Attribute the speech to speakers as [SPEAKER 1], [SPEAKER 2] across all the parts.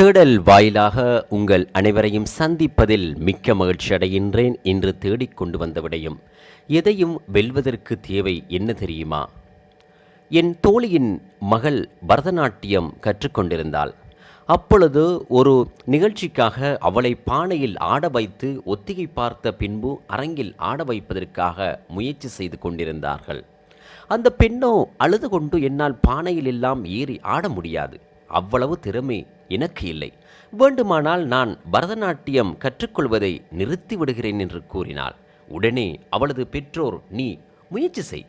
[SPEAKER 1] தேடல் வாயிலாக உங்கள் அனைவரையும் சந்திப்பதில் மிக்க மகிழ்ச்சி அடைகின்றேன் என்று தேடிக் கொண்டு வந்த விடையும் எதையும் வெல்வதற்கு தேவை என்ன தெரியுமா? என் தோழியின் மகள் பரதநாட்டியம் கற்றுக்கொண்டிருந்தாள் அப்பொழுது ஒரு நிகழ்ச்சிக்காக அவளை பானையில் ஆட வைத்து ஒத்திகை பார்த்த பின்பு அரங்கில் ஆட வைப்பதற்காக முயற்சி செய்து கொண்டிருந்தார்கள். அந்த பெண்ணோ அழுது கொண்டு என்னால் பானையில் எல்லாம் ஏறி ஆட முடியாது. அவ்வளவு திறமை எனக்கு இல்லை. வேண்டுமானால் நான் பரதநாட்டியம் கற்றுக்கொள்வதை நிறுத்தி விடுகிறேன் என்று கூறினாள். உடனே அவளது பெற்றோர் நீ முயற்சி செய்.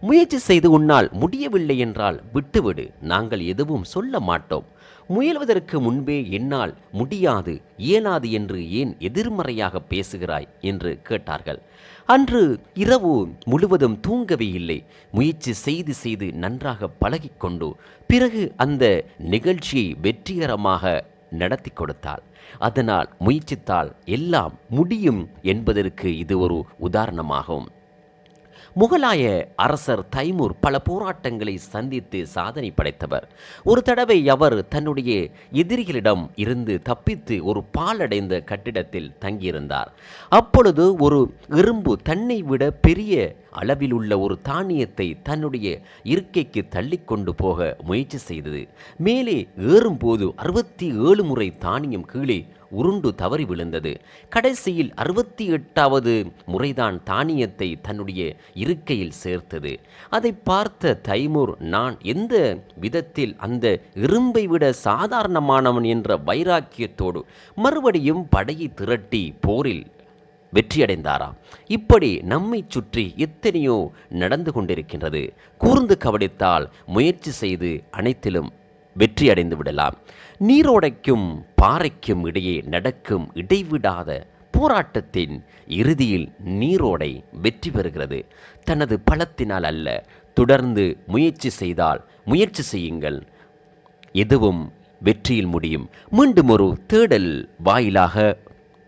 [SPEAKER 1] முயற்சி செய்து உன்னால் முடியவில்லை என்றால் விட்டுவிடு. நாங்கள் எதுவும் சொல்ல மாட்டோம். முயல்வதற்கு முன்பே என்னால் முடியாது இயலாது என்று ஏன் எதிர்மறையாக பேசுகிறாய்? என்று கேட்டார்கள். அன்று இரவு முழுவதும் தூங்கவே இல்லை. முயற்சி செய்து செய்து நன்றாக பழகிக்கொண்டு பிறகு அந்த நிகழ்ச்சியை வெற்றிகரமாக நடத்தி கொடுத்தாள். அதனால் முயற்சித்தால் எல்லாம் முடியும் என்பதற்கு இது ஒரு உதாரணமாகும். முகலாய அரசர் தைமூர் பல போராட்டங்களை சந்தித்து சாதனை படைத்தவர். ஒரு தடவை அவர் தன்னுடைய எதிரிகளிடம் இருந்து தப்பித்து ஒரு பாலடைந்த கட்டிடத்தில் தங்கியிருந்தார். அப்பொழுது ஒரு இரும்பு தன்னை விட பெரிய அளவில் உள்ள ஒரு தானியத்தை தன்னுடைய இருக்கைக்கு தள்ளிக்கொண்டு போக முயற்சி செய்தது. மேலே ஏறும்போது அறுபத்தி ஏழு முறை தானியம் கீழே உருண்டு தவறி விழுந்தது. கடைசியில் அறுபத்தி எட்டாவது முறைதான் தானியத்தை தன்னுடைய இருக்கையில் சேர்த்தது. அதை பார்த்த தைமூர் நான் எந்த விதத்தில் அந்த இரும்பை விட சாதாரணமானவன் என்ற வைராக்கியத்தோடு மறுபடியும் படையை திரட்டி போரில் வெற்றியடைந்தாராம். இப்படி நம்மை சுற்றி எத்தனையோ நடந்து கொண்டிருக்கின்றது. கூர்ந்து கவனித்தால் முயற்சி செய்து அனைத்திலும் வெற்றியடைந்து விடலாம். நீரோடைக்கும் பாறைக்கும் இடையே நடக்கும் இடைவிடாத போராட்டத்தின் இறுதியில் நீரோடை வெற்றி பெறுகிறது. தனது பலத்தினால் அல்ல தொடர்ந்து முயற்சி செய்தால் முயற்சி செய்யுங்கள். எதுவும் வெற்றியில் முடியும். மீண்டும் ஒரு தேடல் வாயிலாக